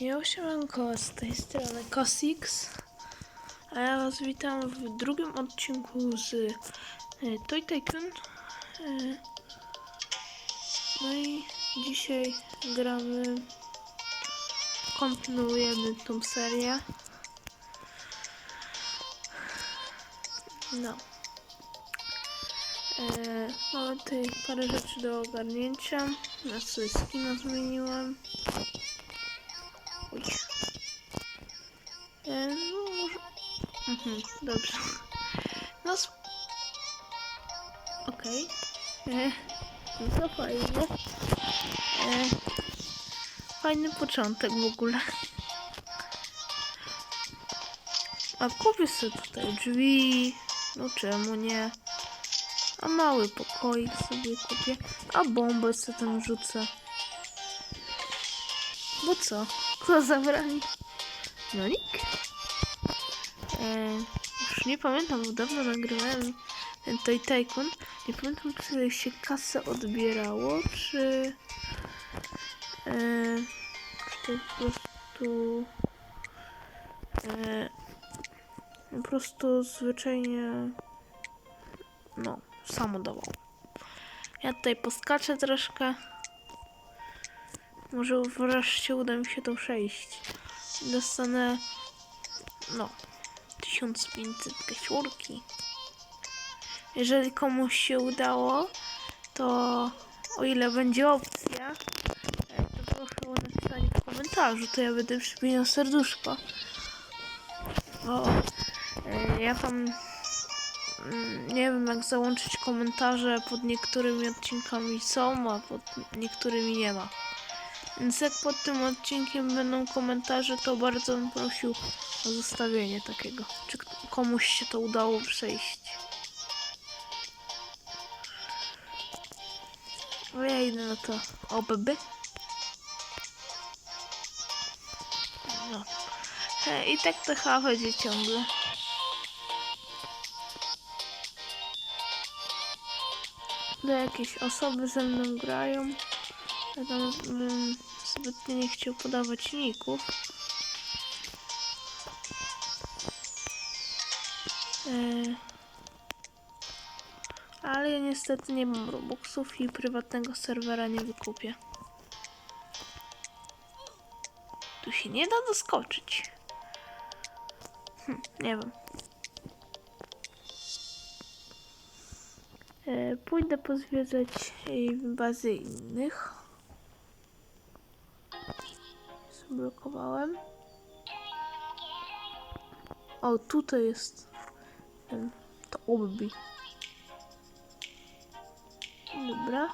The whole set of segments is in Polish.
Ja siemanko, z tej strony Kosix, a ja was witam w drugim odcinku z e, Toy Tycoon. E, no i dzisiaj gramy, kontynuujemy tą serię. No. E, mamy tutaj parę rzeczy do ogarnięcia. Ja sobie skina zmieniłem. Mhm, dobrze. No sp... Okej. E, No to fajnie. E, fajny początek w ogóle. A kupię sobie tutaj drzwi. No czemu nie? A mały pokoik sobie kupię. A bombę sobie tam rzucę. Bo co? Kto zabrani? No nikt. Już nie pamiętam, bo dawno nagrywałem ten Toy Tycoon. Nie pamiętam, czy się kasę odbierało, czy... E, czy po prostu... E, po prostu zwyczajnie... No, samo dawało. Ja tutaj poskaczę troszkę. Może wreszcie uda mi się to przejść. Dostanę, no, 1500 kaciurki. Jeżeli komuś się udało, to o ile będzie opcja, e, to proszę o napisanie w komentarzu, to ja będę przypinał serduszko. Bo e, ja tam mm, nie wiem jak załączyć komentarze pod niektórymi odcinkami są, a pod niektórymi nie ma. Więc jak pod tym odcinkiem będą komentarze, to bardzo bym prosił o zostawienie takiego. Czy komuś się to udało przejść. O ja idę na to OBB. No. I tak to chyba będzie ciągle. Do jakieś osoby ze mną grają. Ja tam bym zbytnio nie chciał podawać ników. Eee, ale ja niestety nie mam robuxów i prywatnego serwera nie wykupię. Tu się nie da doskoczyć. Hm, nie wiem. E, Pójdę pozwiedzać e, bazy innych. Zablokowałem. O, tutaj jest ten, to obbi. Dobra.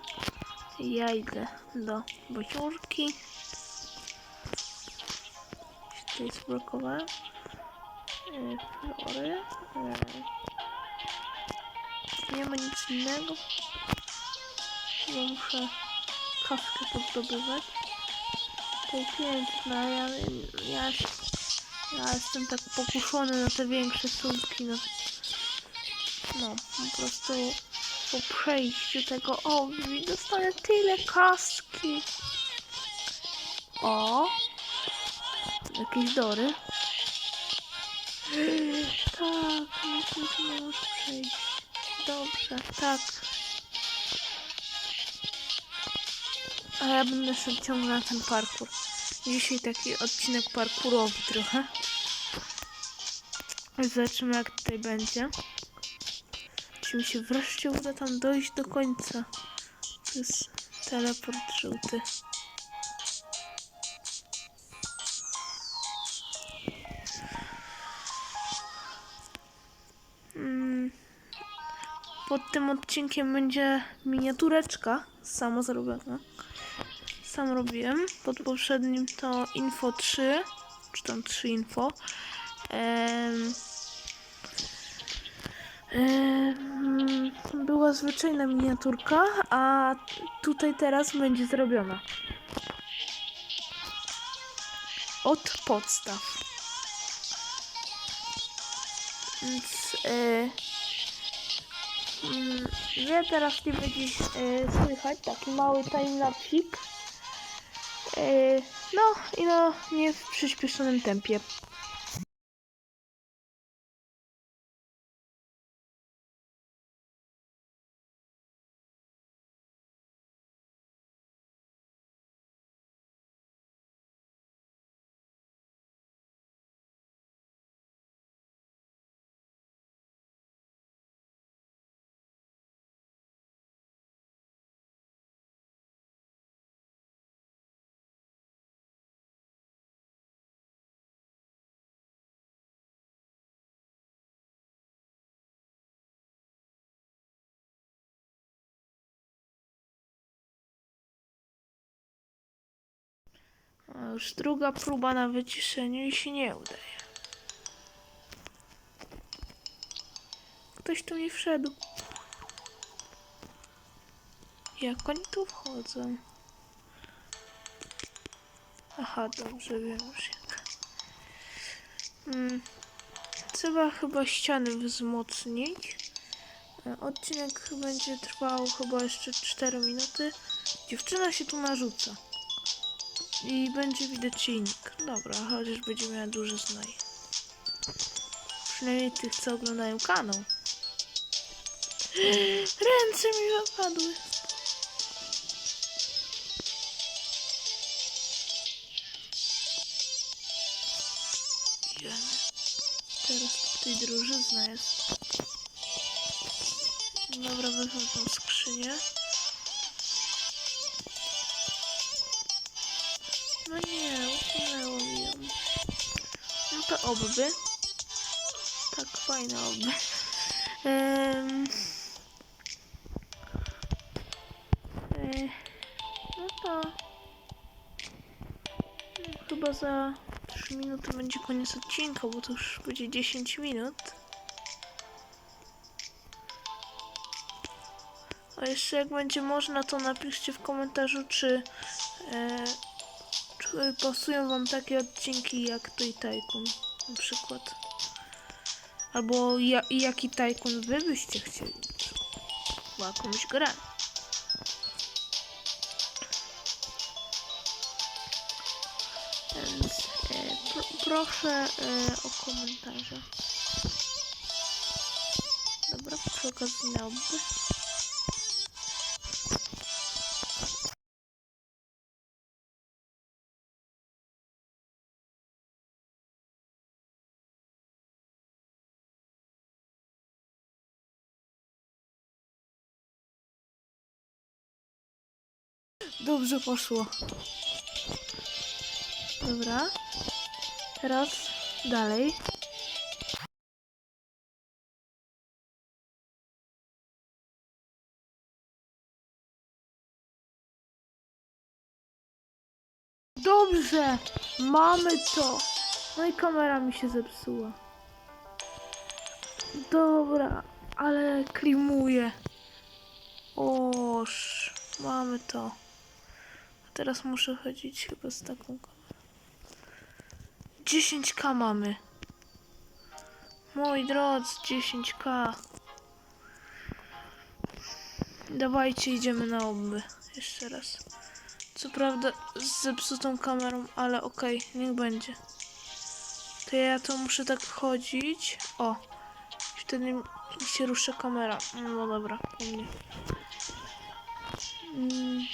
Ja idę do bociurki. Tutaj zablokowałem. E, Flory. E, nie ma nic innego. Muszę kawkę poddobywać. Piękna, ja, ja, ja jestem tak pokuszony na te większe sumki. No, no po prostu po przejściu tego obi dostaję tyle kaski. O! Jakieś dory. Tak, nic nie muszę przejść. Dobrze, tak. A ja będę sobie ciągnął ten parkour. Dzisiaj taki odcinek parkurowy trochę. Zobaczymy jak tutaj będzie. Czy mi się wreszcie uda tam dojść do końca. To jest teleport żółty. Tym odcinkiem będzie miniatureczka samo zrobiona. Sam robiłem. Pod poprzednim to info 3, czy tam 3 info. Em, em, była zwyczajna miniaturka, a tutaj teraz będzie zrobiona. Od podstaw. Więc e, mm, wie teraz nie będzie e, słychać taki mały timelapsik. E, No i no nie w przyspieszonym tempie. Już druga próba na wyciszeniu i się nie udaje. Ktoś tu mi wszedł. Jak oni tu wchodzą? Aha, dobrze, wiem już jak. Mm, trzeba chyba ściany wzmocnić. E, Odcinek będzie trwał chyba jeszcze 4 minuty. Dziewczyna się tu narzuca. I będzie widać silnik. Dobra, chociaż będzie miała duży znaj. Przynajmniej tych, co oglądają kanał. Ręce mi. Jeny. Teraz tutaj drużyzna jest. Dobra, tą skrzynię. To obby. Tak, fajne obby. Ehm. E, no to... Chyba za 3 minuty będzie koniec odcinka, bo to już będzie 10 minut. A jeszcze jak będzie można, to napiszcie w komentarzu, czy... E, pasują wam takie odcinki jak Toy Tycoon na przykład? Albo ja, jaki Tycoon wy byście chcieli? Chyba jakąś grę. Więc e, pro, proszę e, o komentarze. Dobra, przy okazji na. Dobrze poszło. Dobra. Teraz dalej. Dobrze! Mamy to! No i kamera mi się zepsuła. Dobra, ale klimuje. Oż, mamy to. Teraz muszę chodzić chyba z taką kamerą. 10k mamy. Moi drodzy, 10k. Dawajcie, idziemy na oby. Jeszcze raz. Co prawda z zepsutą kamerą, ale okej, niech będzie. To ja to muszę tak chodzić. O. Wtedy mi się rusza kamera. No dobra, u mnie. Mm.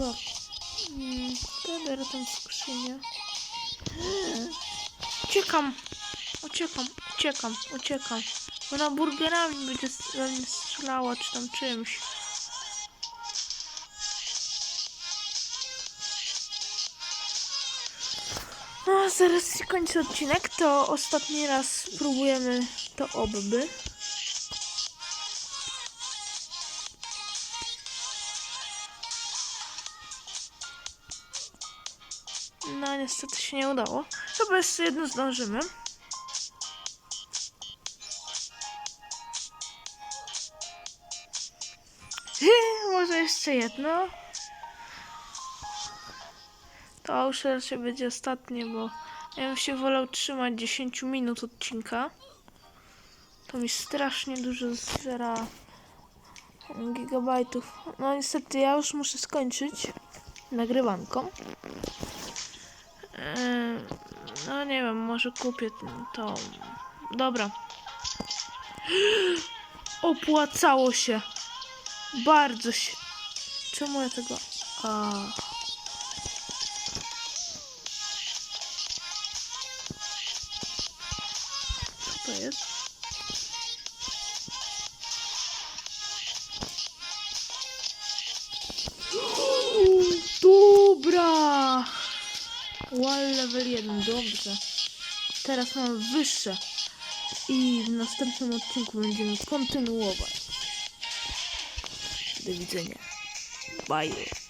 Dobra. Mm, to biorę tą skrzynię. Uciekam! Uciekam, uciekam, uciekam. Ona burgerami będzie strzelała, czy tam czymś. A zaraz się kończy odcinek, to ostatni raz spróbujemy to obby. Niestety się nie udało. Chyba jeszcze jedno zdążymy. Może jeszcze jedno. To już raczej będzie ostatnie, bo ja bym się wolał trzymać 10 minut odcinka. To mi strasznie dużo zżera gigabajtów. No niestety ja już muszę skończyć nagrywanką. Eee, No nie wiem, może kupię to. Dobra. Opłacało się. Bardzo się. Czemu ja tego. A. level 1, dobrze. Teraz mam wyższe. I w następnym odcinku będziemy kontynuować. Do widzenia. Bye.